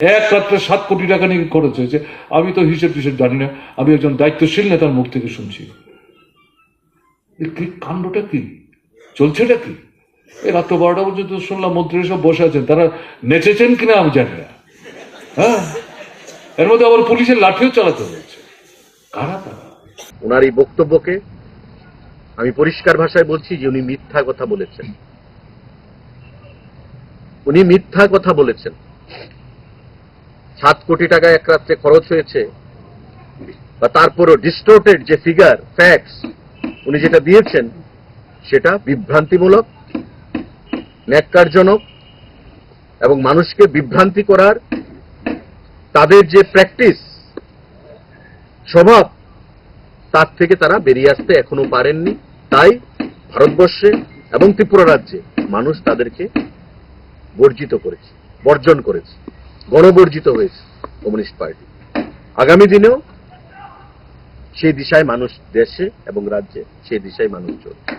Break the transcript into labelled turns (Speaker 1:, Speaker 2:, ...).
Speaker 1: এক রাত্রে সাত কোটি টাকা নিয়ে খরচ হয়েছে আমি তো হিসেব টিসেব জানি না। আমি একজন দায়িত্বশীল নেতার মুখ থেকে শুনছি। কাণ্ডটা কি? চলছেটা কি? এই রাত্র বারোটা পর্যন্ত শুনলাম মন্ত্রী সব বসে আছেন। তারা নেচেছেন কিনা আমি জানি না। হ্যাঁ? এর মধ্যে আবার পুলিশের লাঠিও চালাতে হয়েছে। কারা তারা?
Speaker 2: ওনার এই বক্তব্যকে আমি পরিষ্কার ভাষায় বলছি যে উনি মিথ্যা কথা বলেছেন। উনি মিথ্যা কথা বলেছেন। সাত কোটি টাকা এক রাত্রে খরচ হয়েছে। বা তারপরও ডিস্টোর্টেড যে ফিগার ফ্যাক্টস উনি যেটা দিয়েছেন, সেটা বিভ্রান্তিমূলক, ন্যাক্কারজনক এবং মানুষকে বিভ্রান্তি করার তাদের যে প্র্যাকটিস স্বভাব, তার থেকে তারা বেরিয়ে আসতে এখনও পারেননি। তাই ভারতবর্ষে এবং ত্রিপুরা রাজ্যে মানুষ তাদেরকে বর্জিত করেছে, বর্জন করেছে। গণবর্জিত হয়েছে কমিউনিস্ট পার্টি। আগামী দিনেও সেই দিশায় মানুষ দেশে এবং রাজ্যে সেই দিশায় মানুষ চলবে।